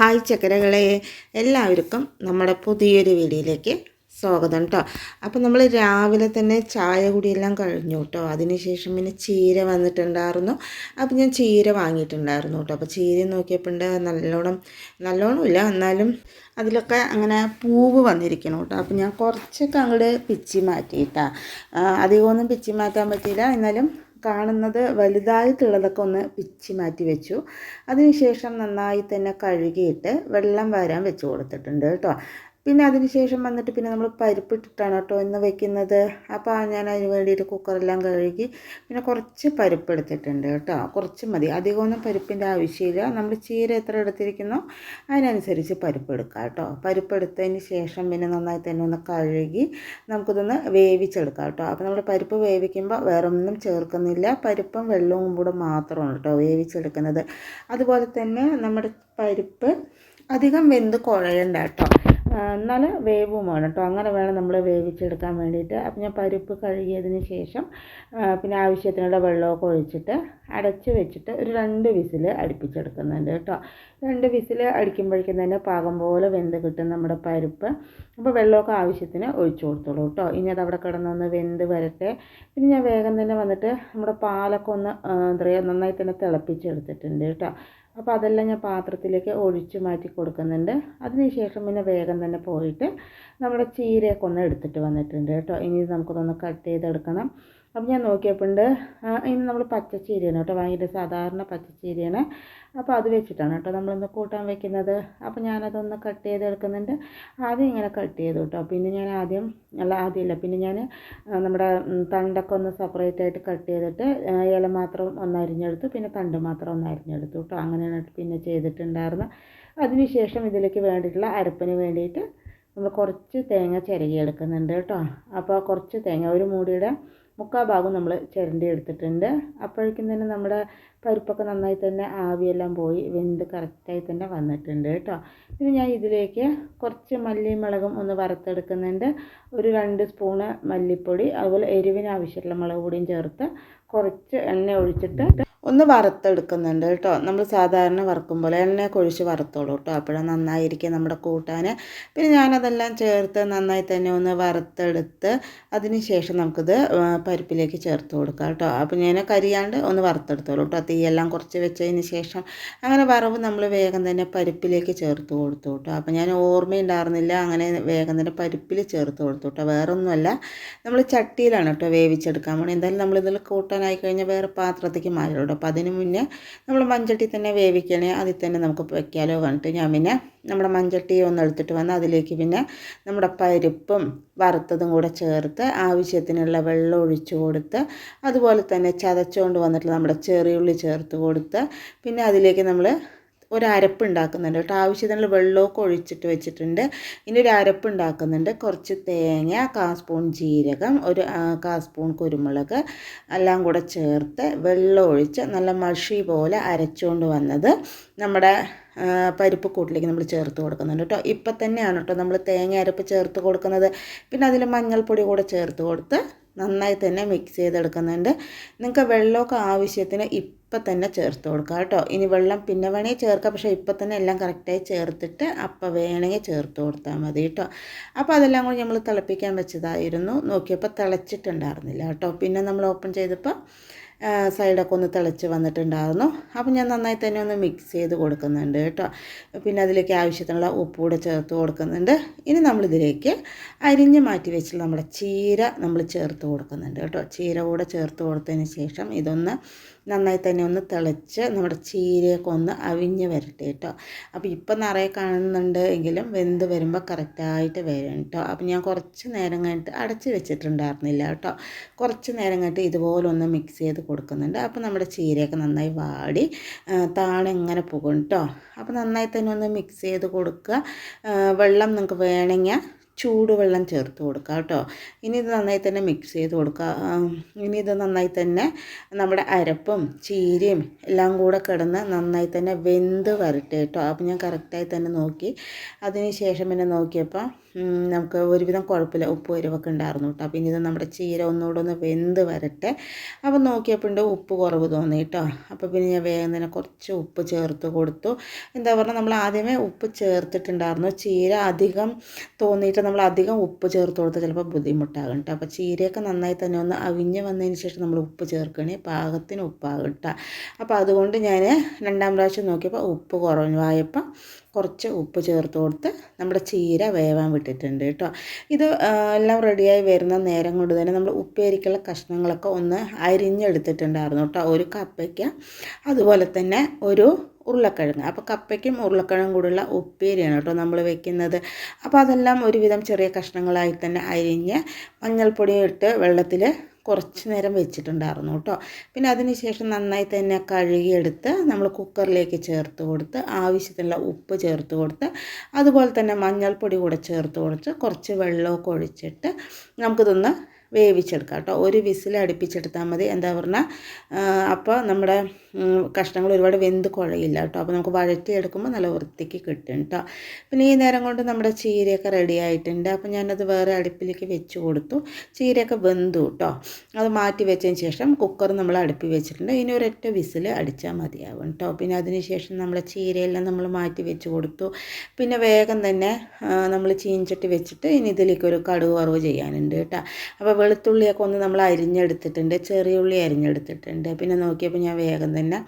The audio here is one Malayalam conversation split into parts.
ഹായ് ചക്കരകളെ എല്ലാവർക്കും നമ്മുടെ പുതിയൊരു വീഡിയോയിലേക്ക് സ്വാഗതം കേട്ടോ അപ്പോൾ നമ്മൾ രാവിലെ തന്നെ ചായ കുടിയെല്ലാം കഴിഞ്ഞു കേട്ടോ അതിനുശേഷം പിന്നെ ചീര വന്നിട്ടുണ്ടായിരുന്നു. അപ്പോൾ ഞാൻ ചീര വാങ്ങിയിട്ടുണ്ടായിരുന്നു കേട്ടോ അപ്പോൾ ചീര നോക്കിയപ്പോൾ നല്ലോണം നല്ലോണമില്ല എന്നാലും അതിലൊക്കെ അങ്ങനെ പൂവ് വന്നിരിക്കണം കേട്ടോ അപ്പോൾ ഞാൻ കുറച്ചൊക്കെ അങ്ങോട്ട് പിച്ചി മാറ്റി കേട്ടോ അധികമൊന്നും പിച്ചി മാറ്റാൻ പറ്റിയില്ല എന്നാലും കാണുന്നത് വലുതായിട്ടുള്ളതൊക്കെ ഒന്ന് പിച്ചി മാറ്റി വെച്ചു. അതിനുശേഷം നന്നായി തന്നെ കഴുകിയിട്ട് വെള്ളം വരാൻ വെച്ച് കൊടുത്തിട്ടുണ്ട് കേട്ടോ. പിന്നെ അതിന് ശേഷം വന്നിട്ട് പിന്നെ നമ്മൾ പരിപ്പിട്ടിട്ടാണ് കേട്ടോ ഇന്ന് വെക്കുന്നത്. അപ്പോൾ ഞാൻ അതിന് വേണ്ടിയിട്ട് കുക്കറെല്ലാം കഴുകി പിന്നെ കുറച്ച് പരിപ്പ് എടുത്തിട്ടുണ്ട് കേട്ടോ. കുറച്ച് മതി. അധികമൊന്നും പരിപ്പിന്റെ ആവശ്യമില്ല. നമ്മൾ ചീര എത്ര എടുത്തിരിക്കുന്നോ അതിനനുസരിച്ച് പരിപ്പ് എടുക്കാം കേട്ടോ. പരിപ്പ് എടുത്തതിന് ശേഷം പിന്നെ നന്നായി തന്നെ ഒന്ന് കഴുകി നമുക്കിതൊന്ന് വേവിച്ചെടുക്കാം കേട്ടോ. അപ്പോൾ നമ്മൾ പരിപ്പ് വേവിക്കുമ്പോൾ വേറെ ഒന്നും ചേർക്കുന്നില്ല. പരിപ്പും വെള്ളവും കൂടെ മാത്രമാണ് കേട്ടോ വേവിച്ചെടുക്കുന്നത്. അതുപോലെ തന്നെ നമ്മുടെ പരിപ്പ് അധികം വെന്ത് കുഴയണ്ട കേട്ടോ. എന്നാൽ വേവുമാണ് കേട്ടോ. അങ്ങനെ വേണം നമ്മൾ വേവിച്ചെടുക്കാൻ വേണ്ടിയിട്ട്. അപ്പം ഞാൻ പരിപ്പ് കഴുകിയതിന് ശേഷം പിന്നെ ആവശ്യത്തിനുള്ള വെള്ളമൊക്കെ ഒഴിച്ചിട്ട് അടച്ച് വെച്ചിട്ട് ഒരു രണ്ട് വിസിൽ അടുപ്പിച്ചെടുക്കുന്നുണ്ട് കേട്ടോ. രണ്ട് വിസിൽ അടിക്കുമ്പോഴേക്കും തന്നെ പാകം പോലെ വെന്ത് കിട്ടും നമ്മുടെ പരിപ്പ്. അപ്പോൾ വെള്ളമൊക്കെ ആവശ്യത്തിന് ഒഴിച്ചു കൊടുത്തോളൂ കേട്ടോ. ഇനി അത് അവിടെ കിടന്നൊന്ന് വെന്ത് വരട്ടെ. പിന്നെ ഞാൻ വേഗം തന്നെ വന്നിട്ട് നമ്മുടെ പാലൊക്കെ ഒന്ന് എന്താ പറയുക നന്നായി തന്നെ തിളപ്പിച്ചെടുത്തിട്ടുണ്ട് കേട്ടോ. അപ്പോൾ അതെല്ലാം ഞാൻ പാത്രത്തിലേക്ക് ഒഴിച്ച് മാറ്റി കൊടുക്കുന്നുണ്ട്. അതിനുശേഷം പിന്നെ വേഗം തന്നെ പോയിട്ട് നമ്മുടെ ചീരയൊക്കെ ഒന്ന് എടുത്തിട്ട് വന്നിട്ടുണ്ട് കേട്ടോ. ഇനി നമുക്കതൊന്ന് കട്ട് ചെയ്തെടുക്കണം. അപ്പം ഞാൻ നോക്കിയപ്പോണ്ട്. ഇനി നമ്മൾ പച്ചച്ചീരയാണ് കേട്ടോ വാങ്ങിയിട്ട് സാധാരണ പച്ചച്ചീരയാണ്. അപ്പോൾ അത് വെച്ചിട്ടാണ് കേട്ടോ നമ്മളൊന്ന് കൂട്ടാൻ വെക്കുന്നത്. അപ്പോൾ ഞാനതൊന്ന് കട്ട് ചെയ്ത് എടുക്കുന്നുണ്ട്. ആദ്യം ഇങ്ങനെ കട്ട് ചെയ്തു കേട്ടോ. പിന്നെ ഞാൻ ആദ്യം അല്ല ആദ്യമില്ല. പിന്നെ ഞാൻ നമ്മുടെ തണ്ടൊക്കെ ഒന്ന് സെപ്പറേറ്റ് ആയിട്ട് കട്ട് ചെയ്തിട്ട് ഇല മാത്രം ഒന്ന് അരിഞ്ഞെടുത്തു. പിന്നെ തണ്ട് മാത്രം ഒന്ന് അരിഞ്ഞെടുത്തു കേട്ടോ. അങ്ങനെയാണ് പിന്നെ ചെയ്തിട്ടുണ്ടായിരുന്നത്. അതിനുശേഷം ഇതിലേക്ക് വേണ്ടിയിട്ടുള്ള അരപ്പിന് വേണ്ടിയിട്ട് നമ്മൾ കുറച്ച് തേങ്ങ ചിരകി എടുക്കുന്നുണ്ട് കേട്ടോ. അപ്പോൾ കുറച്ച് തേങ്ങ ഒരു മൂടിയുടെ മുക്കാൽ ഭാഗം നമ്മൾ ചിരണ്ടി എടുത്തിട്ടുണ്ട്. അപ്പോഴേക്കും തന്നെ നമ്മുടെ പരിപ്പൊക്കെ നന്നായി തന്നെ ആവിയെല്ലാം പോയി വെന്ത് കറക്റ്റായി തന്നെ വന്നിട്ടുണ്ട് കേട്ടോ. ഇനി ഞാൻ ഇതിലേക്ക് കുറച്ച് മല്ലി മുളകും ഒന്ന് വറുത്തെടുക്കുന്നുണ്ട്. ഒരു രണ്ട് സ്പൂണ് മല്ലിപ്പൊടി അതുപോലെ എരിവിന് ആവശ്യമുള്ള മുളക് പൊടിയും ചേർത്ത് കുറച്ച് എണ്ണ ഒഴിച്ചിട്ട് ഒന്ന് വറുത്തെടുക്കുന്നുണ്ട് കേട്ടോ. നമ്മൾ സാധാരണ വറുക്കും പോലെ എണ്ണയൊക്കെ ഒഴിച്ച് വറുത്തോളൂ കേട്ടോ. അപ്പോഴാണ് നന്നായിരിക്കും നമ്മുടെ കൂട്ടാൻ. പിന്നെ ഞാനതെല്ലാം ചേർത്ത് നന്നായി തന്നെ ഒന്ന് വറുത്തെടുത്ത് അതിന് ശേഷം നമുക്കിത് പരിപ്പിലേക്ക് ചേർത്ത് കൊടുക്കാം കേട്ടോ. അപ്പോൾ ഞാൻ കരിയാണ്ട് ഒന്ന് വറുത്തെടുത്തോളൂ കേട്ടോ. തീയെല്ലാം കുറച്ച് വെച്ചതിന് ശേഷം അങ്ങനെ വറവ് നമ്മൾ വേഗം തന്നെ പരിപ്പിലേക്ക് ചേർത്ത് കൊടുത്തു കേട്ടോ. അപ്പോൾ ഞാൻ ഓർമ്മയുണ്ടായിരുന്നില്ല അങ്ങനെ വേഗം തന്നെ പരിപ്പിൽ ചേർത്ത് കൊടുത്തു കേട്ടോ. വേറൊന്നുമല്ല നമ്മൾ ചട്ടിയിലാണ് കേട്ടോ വേവിച്ചെടുക്കാൻ വേണ്ടി എന്തായാലും നമ്മളിതിൽ കൂട്ടാനായി കഴിഞ്ഞാൽ വേറെ പാത്രത്തേക്ക് മാറ്റും കേട്ടോ അപ്പോൾ അതിന് മുന്നേ നമ്മൾ മൺചട്ടി തന്നെ വേവിക്കണേ. അതിൽ തന്നെ നമുക്ക് വെക്കാലോ പറഞ്ഞിട്ട് ഞാൻ പിന്നെ നമ്മുടെ മൺചട്ടി ഒന്ന് എടുത്തിട്ട് വന്ന് അതിലേക്ക് പിന്നെ നമ്മുടെ പരിപ്പും വറുത്തതും കൂടെ ചേർത്ത് ആവശ്യത്തിനുള്ള വെള്ളം ഒഴിച്ചു കൊടുത്ത് അതുപോലെ തന്നെ ചതച്ചുകൊണ്ട് വന്നിട്ട് നമ്മുടെ ചെറിയുള്ളി ചേർത്ത് കൊടുത്ത് പിന്നെ അതിലേക്ക് നമ്മൾ ഒരു അരപ്പ് ഉണ്ടാക്കുന്നുണ്ട്. കേട്ടോ. ആവശ്യത്തിനുള്ള വെള്ളമൊക്കെ ഒഴിച്ചിട്ട് വെച്ചിട്ടുണ്ട്. ഇനി ഒരു അരപ്പ് ഉണ്ടാക്കുന്നുണ്ട്. കുറച്ച് തേങ്ങ കാ സ്പൂൺ ജീരകം ഒരു കാ സ്പൂൺ കുരുമുളക് എല്ലാം കൂടെ ചേർത്ത് വെള്ളം ഒഴിച്ച് നല്ല മഷി പോലെ അരച്ചുകൊണ്ട് വന്നത് നമ്മുടെ പരിപ്പ് കൂട്ടിലേക്ക് നമ്മൾ ചേർത്ത് കൊടുക്കുന്നുണ്ട് കേട്ടോ. ഇപ്പം തന്നെയാണ് കേട്ടോ നമ്മൾ തേങ്ങ അരപ്പ് ചേർത്ത് കൊടുക്കുന്നത്. പിന്നെ അതിൽ മഞ്ഞൾപ്പൊടി കൂടെ ചേർത്ത് കൊടുത്ത് നന്നായി തന്നെ മിക്സ് ചെയ്തെടുക്കുന്നുണ്ട്. നിങ്ങൾക്ക് വെള്ളമൊക്കെ ആവശ്യത്തിന് ഇപ്പം തന്നെ ചേർത്ത് കൊടുക്കുക കേട്ടോ. ഇനി വെള്ളം പിന്നെ വേണമെങ്കിൽ ചേർക്കാം. പക്ഷേ ഇപ്പം തന്നെ എല്ലാം കറക്റ്റായി ചേർത്തിട്ട് അപ്പം വേണമെങ്കിൽ ചേർത്ത് കൊടുത്താൽ മതി കേട്ടോ. അപ്പോൾ അതെല്ലാം കൂടി നമ്മൾ തിളപ്പിക്കാൻ വെച്ചതായിരുന്നു. നോക്കിയപ്പോൾ തിളച്ചിട്ടുണ്ടായിരുന്നില്ല കേട്ടോ. പിന്നെ നമ്മൾ ഓപ്പൺ ചെയ്തപ്പോൾ സൈഡൊക്കെ ഒന്ന് തിളച്ച് വന്നിട്ടുണ്ടായിരുന്നു. അപ്പോൾ ഞാൻ നന്നായി തന്നെ ഒന്ന് മിക്സ് ചെയ്ത് കൊടുക്കുന്നുണ്ട് കേട്ടോ. പിന്നെ അതിലേക്ക് ആവശ്യത്തിനുള്ള ഉപ്പ് കൂടെ ചേർത്ത് കൊടുക്കുന്നുണ്ട്. ഇനി നമ്മളിതിലേക്ക് അരിഞ്ഞ് മാറ്റി വെച്ചിട്ടുള്ള നമ്മുടെ ചീര നമ്മൾ ചേർത്ത് കൊടുക്കുന്നുണ്ട് കേട്ടോ. ചീര കൂടെ ചേർത്ത് കൊടുത്തതിന് ശേഷം ഇതൊന്ന് നന്നായി തന്നെ ഒന്ന് തിളച്ച് നമ്മുടെ ചീരയൊക്കെ ഒന്ന് അവിഞ്ഞ് വരട്ടെ കേട്ടോ. അപ്പോൾ ഇപ്പം നിറയെ കാണുന്നുണ്ട് എങ്കിലും വെന്ത് വരുമ്പോൾ കറക്റ്റായിട്ട് വരും കേട്ടോ. അപ്പോൾ ഞാൻ കുറച്ച് നേരം കഴിഞ്ഞിട്ട് അടച്ച് വെച്ചിട്ടുണ്ടായിരുന്നില്ല കേട്ടോ. കുറച്ച് നേരം കഴിഞ്ഞിട്ട് ഇതുപോലെ ഒന്ന് മിക്സ് ചെയ്ത് കൊടുക്കുന്നുണ്ട്. അപ്പോൾ നമ്മുടെ ചീരയൊക്കെ നന്നായി വാടി താഴെ ഇങ്ങനെ പോകും കേട്ടോ. അപ്പോൾ നന്നായി തന്നെ ഒന്ന് മിക്സ് ചെയ്ത് കൊടുക്കുക. വെള്ളം നിങ്ങൾക്ക് വേണമെങ്കിൽ ചൂടുവെള്ളം ചേർത്ത് കൊടുക്കുക കേട്ടോ. ഇനി ഇത് നന്നായി തന്നെ മിക്സ് ചെയ്ത് കൊടുക്കുക. ഇനി ഇത് നന്നായി തന്നെ നമ്മുടെ അരപ്പും ചീരയും എല്ലാം കൂടെ കിടന്ന് നന്നായി തന്നെ വെന്ത് വരട്ടെ കേട്ടോ. അപ്പോൾ ഞാൻ കറക്റ്റായി തന്നെ നോക്കി. അതിന് ശേഷം പിന്നെ നോക്കിയപ്പോൾ നമുക്ക് ഒരുവിധം കുഴപ്പമില്ല. ഉപ്പ് എരിവൊക്കെ ഉണ്ടായിരുന്നു കേട്ടോ. പിന്നെ ഇത് നമ്മുടെ ചീര ഒന്നുകൂടെ ഒന്ന് വെന്ത് വരട്ടെ. അപ്പം നോക്കിയപ്പോൾ ഉണ്ട് ഉപ്പ് കുറവ് തോന്നി കേട്ടോ. അപ്പോൾ പിന്നെ ഞാൻ വേഗം തന്നെ കുറച്ച് ഉപ്പ് ചേർത്ത് കൊടുത്തു. എന്താ പറഞ്ഞാൽ നമ്മൾ ആദ്യമേ ഉപ്പ് ചേർത്തിട്ടുണ്ടായിരുന്നു. ചീര അധികം തോന്നിയിട്ട് നമ്മൾ അധികം ഉപ്പ് ചേർത്ത് കൊടുത്താൽ ചിലപ്പോൾ ബുദ്ധിമുട്ടാകും കേട്ടോ. അപ്പോൾ ചീരയൊക്കെ നന്നായി തന്നെ ഒന്ന് അവിഞ്ഞ് വന്നതിന് ശേഷം നമ്മൾ ഉപ്പ് ചേർക്കണേ. പാകത്തിന് ഉപ്പാകും കേട്ടോ. അപ്പോൾ അതുകൊണ്ട് ഞാൻ രണ്ടാം പ്രാവശ്യം നോക്കിയപ്പോൾ ഉപ്പ് കുറവായപ്പോൾ കുറച്ച് ഉപ്പ് ചേർത്ത് കൊടുത്ത് നമ്മുടെ ചീര വേവാൻ വിട്ടിട്ടുണ്ട് കേട്ടോ. ഇത് എല്ലാം റെഡിയായി വരുന്ന നേരം കൊണ്ട് തന്നെ നമ്മൾ ഉപ്പേരിക്കുള്ള കഷ്ണങ്ങളൊക്കെ ഒന്ന് അരിഞ്ഞെടുത്തിട്ടുണ്ടായിരുന്നു കേട്ടോ. ഒരു കപ്പയ്ക്ക അതുപോലെ തന്നെ ഒരു ഉരുളക്കിഴങ്ങ്. അപ്പോൾ കപ്പയ്ക്കും ഉരുളക്കിഴങ്ങും കൂടെയുള്ള ഉപ്പേരിയാണ് കേട്ടോ നമ്മൾ വെക്കുന്നത്. അപ്പോൾ അതെല്ലാം ഒരുവിധം ചെറിയ കഷ്ണങ്ങളായി തന്നെ അരിഞ്ഞ് മഞ്ഞൾപ്പൊടി ഇട്ട് വെള്ളത്തിൽ കുറച്ച് നേരം വെച്ചിട്ടുണ്ടായിരുന്നു കേട്ടോ. പിന്നെ അതിനുശേഷം നന്നായി തന്നെ കഴുകിയെടുത്ത് നമ്മൾ കുക്കറിലേക്ക് ചേർത്ത് കൊടുത്ത് ആവശ്യത്തിനുള്ള ഉപ്പ് ചേർത്ത് കൊടുത്ത് അതുപോലെ തന്നെ മഞ്ഞൾപ്പൊടി കൂടെ ചേർത്ത് കൊടുത്ത് കുറച്ച് വെള്ളമൊക്കെ ഒഴിച്ചിട്ട് നമുക്കിതൊന്ന് വേവിച്ചെടുക്കാം കേട്ടോ. ഒരു വിസിൽ അടുപ്പിച്ചെടുത്താൽ മതി. എന്താ പറഞ്ഞാൽ അപ്പോൾ നമ്മുടെ കഷ്ണങ്ങൾ ഒരുപാട് വെന്ത് കുഴയില്ല കേട്ടോ. അപ്പോൾ നമുക്ക് വഴറ്റിയെടുക്കുമ്പോൾ നല്ല വൃത്തിക്ക് കിട്ടും കേട്ടോ. പിന്നെ ഈ നേരം കൊണ്ട് നമ്മുടെ ചീരയൊക്കെ റെഡി ആയിട്ടുണ്ട്. അപ്പോൾ ഞാനത് വേറെ അടുപ്പിലേക്ക് വെച്ച് കൊടുത്തു. ചീരയൊക്കെ വെന്തു കേട്ടോ. അത് മാറ്റി വെച്ചതിന് ശേഷം കുക്കർ നമ്മൾ അടുപ്പിൽ വെച്ചിട്ടുണ്ട്. ഇനി ഒരൊറ്റ വിസിൽ അടിച്ചാൽ മതിയാവും കേട്ടോ. പിന്നെ അതിന് ശേഷം നമ്മളെ ചീരയെല്ലാം നമ്മൾ മാറ്റി വെച്ച് കൊടുത്തു. പിന്നെ വേഗം തന്നെ നമ്മൾ ചീഞ്ചട്ടി വെച്ചിട്ട് ഇനി ഇതിലേക്ക് ഒരു കടുക് വറവ് ചെയ്യാനുണ്ട് കേട്ടോ. അപ്പോൾ വെളുത്തുള്ളിയൊക്കെ ഒന്ന് നമ്മൾ അരിഞ്ഞെടുത്തിട്ടുണ്ട്. ചെറിയ ഉള്ളി അരിഞ്ഞെടുത്തിട്ടുണ്ട്. പിന്നെ നോക്കിയപ്പോൾ ഞാൻ വേഗം തന്നെ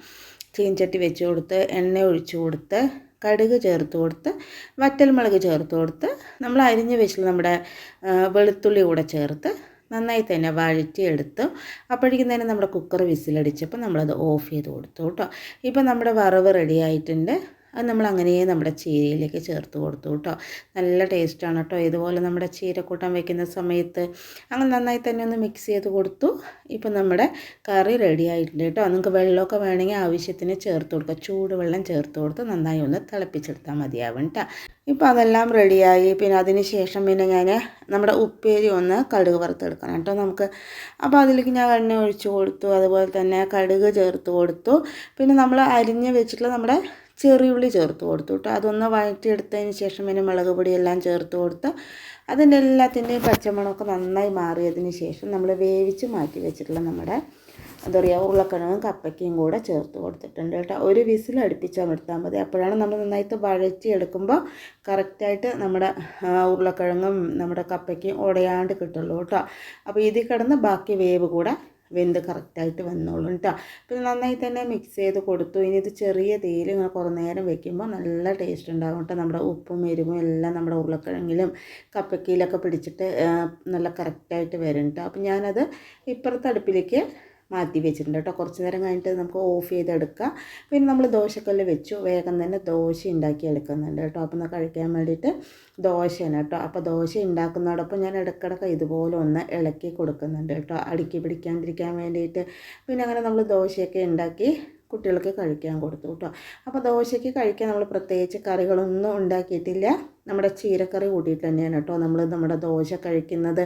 ചീഞ്ചട്ടി വെച്ച് കൊടുത്ത് എണ്ണ ഒഴിച്ചു കൊടുത്ത് കടുക് ചേർത്ത് കൊടുത്ത് വറ്റൽമുളക് ചേർത്ത് കൊടുത്ത് നമ്മൾ അരിഞ്ഞ് വെച്ചിൽ നമ്മുടെ വെളുത്തുള്ളി കൂടെ ചേർത്ത് നന്നായി തന്നെ വഴറ്റിയെടുത്തു അപ്പോഴേക്കും തന്നെ നമ്മുടെ കുക്കർ വിസിലടിച്ചപ്പോൾ നമ്മളത് ഓഫ് ചെയ്ത് കൊടുത്തു കേട്ടോ. ഇപ്പം നമ്മുടെ വറവ് റെഡി ആയിട്ടുണ്ട്. അത് നമ്മൾ അങ്ങനെ നമ്മുടെ ചീരയിലേക്ക് ചേർത്ത് കൊടുത്തു കേട്ടോ. നല്ല ടേസ്റ്റാണ് കേട്ടോ. ഇതുപോലെ നമ്മുടെ ചീരക്കൂട്ടം വയ്ക്കുന്ന സമയത്ത് അങ്ങനെ നന്നായി തന്നെ ഒന്ന് മിക്സ് ചെയ്ത് കൊടുത്തു. ഇപ്പം നമ്മുടെ കറി റെഡി ആയിട്ടുണ്ട് കേട്ടോ. നിങ്ങൾക്ക് വെള്ളമൊക്കെ വേണമെങ്കിൽ ആവശ്യത്തിന് ചേർത്ത് കൊടുക്കുക ചൂടുവെള്ളം ചേർത്ത് കൊടുത്ത് നന്നായി ഒന്ന് തിളപ്പിച്ചെടുത്താൽ മതിയാവും കേട്ടോ. ഇപ്പോൾ അതെല്ലാം റെഡിയായി പിന്നെ അതിന് ശേഷം പിന്നെ ഞാൻ നമ്മുടെ ഉപ്പേരി ഒന്ന് കടുക് വറുത്തെടുക്കണം കേട്ടോ നമുക്ക്. അപ്പോൾ അതിലേക്ക് ഞാൻ എണ്ണ ഒഴിച്ച് കൊടുത്തു. അതുപോലെ തന്നെ കടുക് ചേർത്ത് കൊടുത്തു. പിന്നെ നമ്മൾ അരിഞ്ഞ് വെച്ചിട്ടുള്ള നമ്മുടെ ചെറിയുള്ളി ചേർത്ത് കൊടുത്തു കേട്ടോ. അതൊന്ന് വഴറ്റിയെടുത്തതിന് ശേഷം പിന്നെ മുളക് പൊടിയെല്ലാം ചേർത്ത് കൊടുത്ത് അതിന്റെ എല്ലാത്തിന്റെയും പച്ചമുളകൊക്കെ നന്നായി മാറിയതിന് ശേഷം നമ്മൾ വേവിച്ച് മാറ്റി വെച്ചിട്ടുള്ള നമ്മുടെ എന്താ പറയുക ഉരുളക്കിഴങ്ങും കപ്പയ്ക്കയും കൂടെ ചേർത്ത് കൊടുത്തിട്ടുണ്ട് കേട്ടോ. ഒരു വിസിൽ അടുപ്പിച്ചാൽ എടുത്താൽ മതി. അപ്പോഴാണ് നമ്മൾ നന്നായിട്ട് വഴറ്റി എടുക്കുമ്പോൾ കറക്റ്റായിട്ട് നമ്മുടെ ഉരുളക്കിഴങ്ങും നമ്മുടെ കപ്പയ്ക്കയും ഉടയാണ്ട് കിട്ടുള്ളൂ കേട്ടോ. അപ്പോൾ ഇതിൽ കിടന്ന് ബാക്കി വേവ് കൂടെ വെന്ത് കറക്റ്റായിട്ട് വന്നോളും കേട്ടോ പിന്നെ നന്നായി തന്നെ മിക്സ് ചെയ്ത് കൊടുത്തു. ഇനി ഇത് ചെറിയ തീയിൽ ഇങ്ങനെ കുറേ നേരം വെക്കുമ്പോൾ നല്ല ടേസ്റ്റ് ഉണ്ടാകും കേട്ടോ നമ്മുടെ ഉപ്പും എരിവും എല്ലാം നമ്മുടെ ഉരുളക്കിഴങ്ങിലും കപ്പക്കയിലൊക്കെ പിടിച്ചിട്ട് നല്ല കറക്റ്റായിട്ട് വരും കേട്ടോ അപ്പം ഞാനത് ഇപ്പുറത്തെ അടുപ്പിലേക്ക് മാറ്റി വെച്ചിട്ടുണ്ട് കേട്ടോ. കുറച്ച് നേരം കഴിഞ്ഞിട്ട് നമുക്ക് ഓഫ് ചെയ്തെടുക്കാം. പിന്നെ നമ്മൾ ദോശക്കല്ല് വെച്ചു. വേഗം തന്നെ ദോശ ഉണ്ടാക്കി എടുക്കുന്നുണ്ട് കേട്ടോ. അപ്പം കഴിക്കാൻ വേണ്ടിയിട്ട് ദോശയാണ് കേട്ടോ. അപ്പോൾ ദോശ ഉണ്ടാക്കുന്നതോടൊപ്പം ഞാൻ ഇടയ്ക്കിടയ്ക്ക് ഇതുപോലെ ഒന്ന് ഇളക്കി കൊടുക്കുന്നുണ്ട് കേട്ടോ. അടുക്കി പിടിക്കാണ്ടിരിക്കാൻ വേണ്ടിയിട്ട്. പിന്നെ അങ്ങനെ നമ്മൾ ദോശയൊക്കെ ഉണ്ടാക്കി കുട്ടികൾക്ക് കഴിക്കാൻ കൊടുത്തു കേട്ടോ. അപ്പോൾ ദോശയ്ക്ക് കഴിക്കാൻ നമ്മൾ പ്രത്യേകിച്ച് കറികളൊന്നും ഉണ്ടാക്കിയിട്ടില്ല. നമ്മുടെ ചീരക്കറി കൂട്ടിയിട്ട് തന്നെയാണ് കേട്ടോ നമ്മൾ നമ്മുടെ ദോശ കഴിക്കുന്നത്.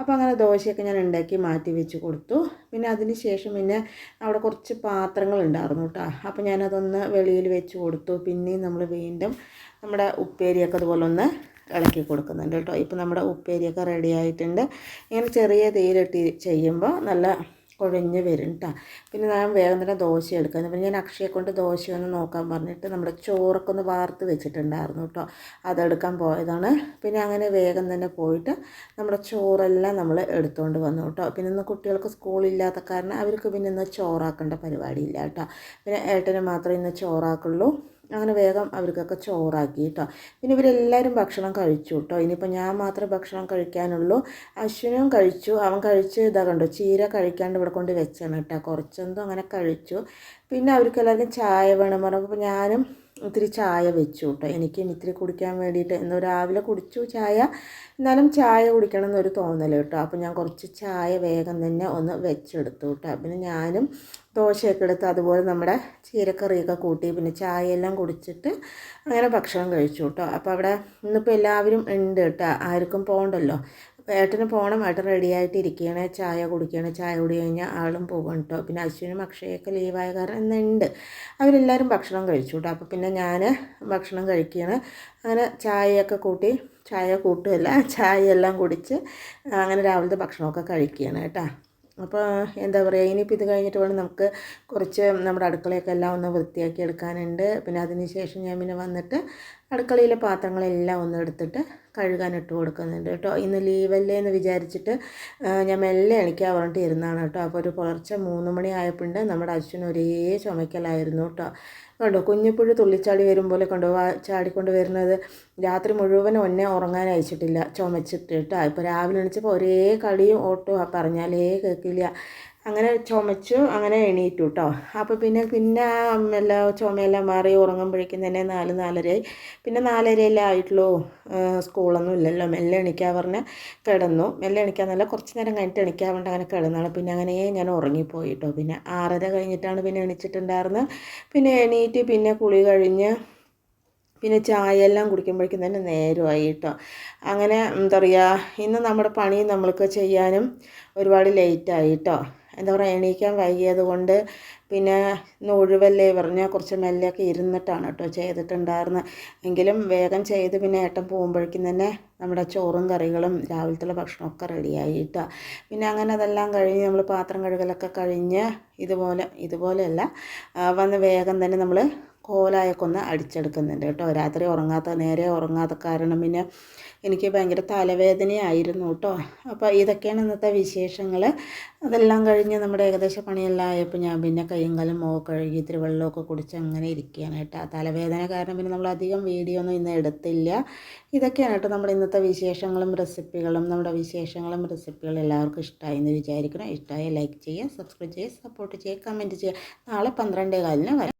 അപ്പോൾ അങ്ങനെ ദോശയൊക്കെ ഞാൻ ഉണ്ടാക്കി മാറ്റി വെച്ച് കൊടുത്തു. പിന്നെ അതിന് ശേഷം പിന്നെ അവിടെ കുറച്ച് പാത്രങ്ങൾ ഉണ്ടായിരുന്നു കേട്ടോ. അപ്പോൾ ഞാനതൊന്ന് വെളിയിൽ വെച്ച് കൊടുത്തു. പിന്നെയും നമ്മൾ വീണ്ടും നമ്മുടെ ഉപ്പേരിയൊക്കെ അതുപോലെ ഒന്ന് ഇളക്കി കൊടുക്കുന്നുണ്ട് കേട്ടോ. ഇപ്പോൾ നമ്മുടെ ഉപ്പേരിയൊക്കെ റെഡി ആയിട്ടുണ്ട്. ഇങ്ങനെ ചെറിയ തീയിലിട്ട് ചെയ്യുമ്പോൾ നല്ല കുഴഞ്ഞ് വരും കേട്ടോ പിന്നെ ഞാൻ വേഗം തന്നെ ദോശ എടുക്കുന്നത് പിന്നെ ഞാൻ അക്ഷയെ കൊണ്ട് ദോശ ഒന്ന് നോക്കാൻ പറഞ്ഞിട്ട് നമ്മുടെ ചോറൊക്കെ ഒന്ന് വാർത്ത് വെച്ചിട്ടുണ്ടായിരുന്നു കേട്ടോ അതെടുക്കാൻ പോയതാണ്. പിന്നെ അങ്ങനെ വേഗം തന്നെ പോയിട്ട് നമ്മുടെ ചോറെല്ലാം നമ്മൾ എടുത്തുകൊണ്ട് വന്നു കേട്ടോ പിന്നെ ഇന്ന് കുട്ടികൾക്ക് സ്കൂളില്ലാത്ത കാരണം അവർക്ക് പിന്നെ ഇന്ന് ചോറാക്കേണ്ട പരിപാടിയില്ല കേട്ടോ പിന്നെ ഏട്ടന് മാത്രമേ ഇന്ന് ചോറാക്കുള്ളൂ. അങ്ങനെ വേഗം അവർക്കൊക്കെ ചോറാക്കി കേട്ടോ പിന്നെ ഇവരെല്ലാവരും ഭക്ഷണം കഴിച്ചു കേട്ടോ ഇനിയിപ്പോൾ ഞാൻ മാത്രമേ ഭക്ഷണം കഴിക്കാനുള്ളൂ. അശ്വിനും കഴിച്ചു. അവൻ കഴിച്ച് ഇതാ കണ്ടു ചീര കഴിക്കാണ്ട് ഇവിടെ കൊണ്ട് വെച്ചാണ് കേട്ടോ കുറച്ചെന്തോ അങ്ങനെ കഴിച്ചു. പിന്നെ അവർക്ക് എല്ലാവർക്കും ചായ വേണം. പറഞ്ഞപ്പോൾ ഞാനും ഇത്തിരി ചായ വെച്ചു കേട്ടോ എനിക്കും ഇത്തിരി കുടിക്കാൻ വേണ്ടിയിട്ട് ഇന്ന് രാവിലെ കുടിച്ചു ചായ. എന്നാലും ചായ കുടിക്കണം എന്നൊരു തോന്നൽ കേട്ടോ. അപ്പോൾ ഞാൻ കുറച്ച് ചായ വേഗം തന്നെ ഒന്ന് വെച്ചെടുത്തു കേട്ടോ. പിന്നെ ഞാനും ദോശയൊക്കെ എടുത്ത് അതുപോലെ നമ്മുടെ ചീരക്കറിയൊക്കെ കൂട്ടി പിന്നെ ചായയെല്ലാം കുടിച്ചിട്ട് അങ്ങനെ ഭക്ഷണം കഴിച്ചു കേട്ടോ. അപ്പോൾ അവിടെ ഇന്നിപ്പോൾ എല്ലാവരും ഉണ്ട് കേട്ടോ. ആർക്കും പോകണ്ടല്ലോ ഏട്ടന് പോകണം ഏട്ടൻ റെഡി ആയിട്ട് ഇരിക്കുകയാണ് ചായ കുടിക്കുകയാണ്. ചായ കുടി കഴിഞ്ഞാൽ ആളും പോകും കേട്ടോ പിന്നെ അശ്വിനും അക്ഷയൊക്കെ ലീവായ കാരണം ഇന്നുണ്ട് അവരെല്ലാവരും ഭക്ഷണം കഴിച്ചു കേട്ടോ അപ്പോൾ പിന്നെ ഞാൻ ഭക്ഷണം കഴിക്കുകയാണ് അങ്ങനെ ചായയൊക്കെ കൂട്ടി ചായ കൂട്ടുകയല്ല ചായ എല്ലാം കുടിച്ച് അങ്ങനെ രാവിലത്തെ ഭക്ഷണമൊക്കെ കഴിക്കുകയാണ് കേട്ടോ. അപ്പോൾ എന്താ പറയുക ഇനിയിപ്പോൾ ഇത് കഴിഞ്ഞിട്ട് വേണം നമുക്ക് കുറച്ച് നമ്മുടെ അടുക്കളയൊക്കെ എല്ലാം ഒന്ന് വൃത്തിയാക്കി എടുക്കാനുണ്ട്. പിന്നെ അതിന് ശേഷം ഞാൻ പിന്നെ വന്നിട്ട് അടുക്കളയിലെ പാത്രങ്ങളെല്ലാം ഒന്ന് എടുത്തിട്ട് കഴുകാൻ ഇട്ട് കൊടുക്കുന്നുണ്ട് കേട്ടോ. ഇന്ന് ലീവല്ലേ എന്ന് വിചാരിച്ചിട്ട് ഞാൻ മെല്ലെ എണിക്കാൻ പറഞ്ഞിട്ട് ഇരുന്നാണ് കേട്ടോ. അപ്പോൾ ഒരു പുലർച്ചെ മൂന്ന് മണി ആയപ്പോണ്ട് നമ്മുടെ അച്ഛൻ ഒരേ ചുമക്കലായിരുന്നു കേട്ടോ. കണ്ടോ കുഞ്ഞിപ്പുഴ തുള്ളിച്ചാടി വരും പോലെ കണ്ടോ ചാടിക്കൊണ്ട് വരുന്നത്. രാത്രി മുഴുവൻ ഒന്നെ ഉറങ്ങാൻ അയച്ചിട്ടില്ല ചുമച്ചിട്ട് കേട്ടോ. ഇപ്പോൾ രാവിലെ എണിച്ചപ്പോൾ ഒരേ കളിയും ഓട്ടോ പറഞ്ഞാലേ കേൾക്കില്ല. അങ്ങനെ ചുമച്ചു അങ്ങനെ എണീറ്റു കേട്ടോ അപ്പോൾ പിന്നെ പിന്നെ എല്ലാം ചുമയെല്ലാം മാറി ഉറങ്ങുമ്പോഴേക്കും തന്നെ നാല് നാലരയായി. പിന്നെ നാലരയല്ലേ ആയിട്ടുള്ളൂ. സ്കൂളൊന്നും ഇല്ലല്ലോ. മെല്ലെ എണിക്കാൻ പറഞ്ഞ് കിടന്നു. മെല്ലെ എണിക്കാന്നല്ല കുറച്ച് നേരം കഴിഞ്ഞിട്ട് എണിക്കാൻ വേണ്ടി അങ്ങനെ കിടന്നാണ്. പിന്നെ അങ്ങനെ ഞാൻ ഉറങ്ങിപ്പോയി കേട്ടോ പിന്നെ ആറര കഴിഞ്ഞിട്ടാണ് പിന്നെ എണിച്ചിട്ടുണ്ടായിരുന്നത് പിന്നെ എണീറ്റ് പിന്നെ കുളി കഴിഞ്ഞ് പിന്നെ ചായ എല്ലാം കുടിക്കുമ്പോഴേക്കും തന്നെ നേരമായി കേട്ടോ അങ്ങനെ എന്താ പറയുക ഇന്ന് നമ്മുടെ പണി നമ്മൾക്ക് ചെയ്യാനും ഒരുപാട് ലേറ്റായി കേട്ടോ എന്താ പറയുക എണീക്കാൻ വൈകിയത് കൊണ്ട് പിന്നെ ഇന്ന് പറഞ്ഞ് കുറച്ച് മെല്ലെയൊക്കെ ഇരുന്നിട്ടാണ് കേട്ടോ ചെയ്തിട്ടുണ്ടായിരുന്നത് എങ്കിലും വേഗം ചെയ്ത് പിന്നെ ഏട്ടൻ പോകുമ്പോഴേക്കും തന്നെ നമ്മുടെ ചോറും കറികളും രാവിലത്തെ ഭക്ഷണമൊക്കെ റെഡിയായി കേട്ടോ പിന്നെ അങ്ങനെ അതെല്ലാം കഴിഞ്ഞ് നമ്മൾ പാത്രം കഴുകലൊക്കെ കഴിഞ്ഞ് ഇതുപോലെ ഇതുപോലെയല്ല വന്ന് വേഗം തന്നെ നമ്മൾ കോലായൊക്കെ ഒന്ന് അടിച്ചെടുക്കുന്നുണ്ട് കേട്ടോ. രാത്രി ഉറങ്ങാത്ത നേരെ ഉറങ്ങാത്ത കാരണം പിന്നെ എനിക്ക് ഭയങ്കര തലവേദനയായിരുന്നു കേട്ടോ. അപ്പോൾ ഇതൊക്കെയാണ് ഇന്നത്തെ വിശേഷങ്ങൾ. അതെല്ലാം കഴിഞ്ഞ് നമ്മുടെ ഏകദേശം പണിയെല്ലാം ആയപ്പോൾ ഞാൻ പിന്നെ കയ്യും കാലും മുഖം കഴുകി ഇത്തിരി വെള്ളമൊക്കെ കുടിച്ച് അങ്ങനെ ഇരിക്കുകയാണ് കേട്ടോ. തലവേദന കാരണം പിന്നെ നമ്മൾ അധികം വീഡിയോ ഒന്നും ഇന്ന് എടുത്തില്ല. ഇതൊക്കെയാണ് കേട്ടോ നമ്മുടെ ഇന്നത്തെ വിശേഷങ്ങളും റെസിപ്പികളും. നമ്മുടെ വിശേഷങ്ങളും റെസിപ്പികളും എല്ലാവർക്കും ഇഷ്ടമായി എന്ന് വിചാരിക്കണം ഇഷ്ടമായി ലൈക്ക് ചെയ്യുക സബ്സ്ക്രൈബ് ചെയ്യുക സപ്പോർട്ട് ചെയ്യുക കമന്റ് ചെയ്യുക. നാളെ പന്ത്രണ്ടേ കാലിന് വരാം.